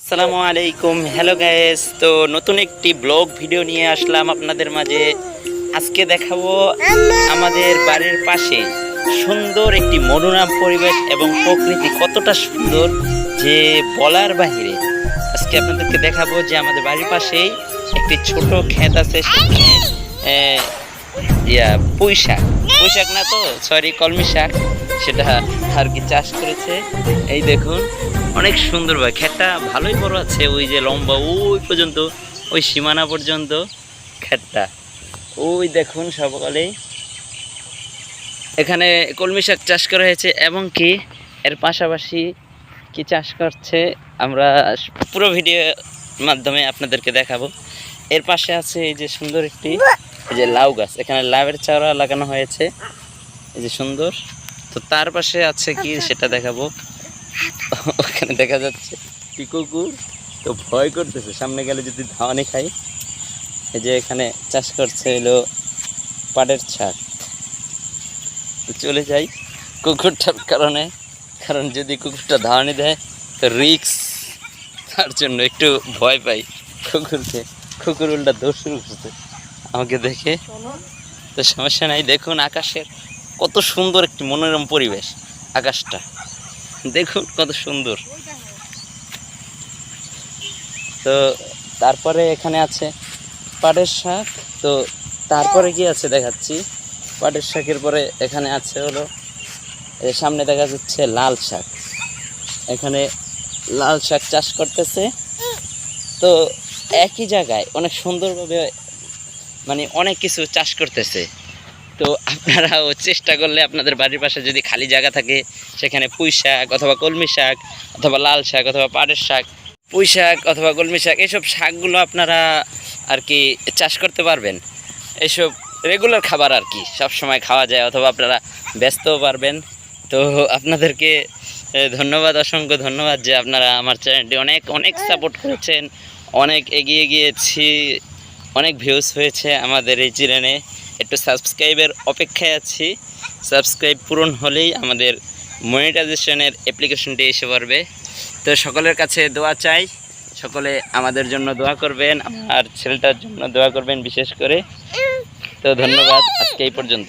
আসসালামু আলাইকুম। Hello guys তো নতুন একটি ব্লগ ভিডিও নিয়ে আসলাম আপনাদের মাঝে। আজকে দেখাবো আমাদের বাড়ির পাশে সুন্দর একটি মনোরম পরিবেশ এবং প্রকৃতি কতটা সুন্দর যে বলার বাহিরে। আজকে আপনাদেরকে দেখাবো যে আমাদের বাড়ির পাশেই একটি ছোট ক্ষেত আছে, সেখানে ইয়া, পুঁই শাক। পুঁই শাক না তো? সরি কলমি শাক। সেটা আর কি চাষ করেছে। এই দেখুন, অনেক সুন্দর ভাই। ক্ষেতটা ভালোই বড় আছে, ওই যে লম্বা, ওই পর্যন্ত, ওই সীমানা পর্যন্ত ক্ষেতটা ওই দেখুন সকালে এখানে কলমি শাক চাষ করা হয়েছে, এবং কি এর পাশাপাশি কি চাষ করছে, আমরা পুরো ভিডিও মাধ্যমে আপনাদেরকে দেখাবো। এর পাশে আছে এই যে সুন্দর একটি, এই যে লাউ গাছ। এখানে লাউয়ের চারা লাগানো হয়েছে। এই যে সুন্দর। তো তার পাশে আছে কি সেটা দেখাবো। ওখানে দেখা যাচ্ছে কি কুকুর? তো ভয় করতেছে। সামনে গেলে যদি ধাওয়ানি খাই। এই যে এখানে চাষ করছে হলো পাটের ছাদ তো চলে যাই কুকুরটার কারণে। কারণ যদি কুকুরটা ধাওয়ানি দেয় তো রিক্স তার জন্য একটু ভয় পাই কুকুরকে। কুকুর উল্টা দৌড় শুরু করছে। আমাকে দেখে। তো সমস্যা নাই দেখুন আকাশের কত সুন্দর একটি মনোরম পরিবেশ আকাশটা। দেখুন কত সুন্দর। তো তারপরে এখানে আছে পাটের শাক। তো তারপরে কি আছে দেখাচ্ছি? পাটের শাকের পরে এখানে আছে হলো সামনে দেখা যাচ্ছে লাল শাক। এখানে লাল শাক চাষ করতেছে। তো একই জায়গায় অনেক সুন্দরভাবে মানে অনেক কিছু চাষ করতেছে। তো আপনারাও চেষ্টা করলে আপনাদের বাড়ির পাশে যদি খালি জায়গা থাকে, সেখানে পুঁই শাক অথবা কলমি শাক, অথবা লাল শাক, অথবা পাটের শাক, পুঁই শাক অথবা কলমি শাক এইসব শাকগুলো আপনারা আর কি চাষ করতে পারবেন। এইসব রেগুলার খাবার আর কি সব সময় খাওয়া যায়, অথবা আপনারা ব্যস্তও পারবেন। তো আপনাদেরকে ধন্যবাদ, অসংখ্য ধন্যবাদ যে আপনারা আমার চ্যানেলটি অনেক অনেক সাপোর্ট করেছেন। অনেক এগিয়ে গিয়েছি, অনেক ভিউজ হয়েছে আমাদের এই চ্যানেলে। একটু সাবস্ক্রাইবের অপেক্ষায় আছি। সাবস্ক্রাইব পূরণ হলেই আমাদের মনিটাইজেশনের অ্যাপ্লিকেশনটি এসে পড়বে। তো সকলের কাছে দোয়া চাই, সকলে আমাদের জন্য দোয়া করবেন, আর ছেলেটার জন্য দোয়া করবেন বিশেষ করে। তো ধন্যবাদ আজকে এই পর্যন্ত।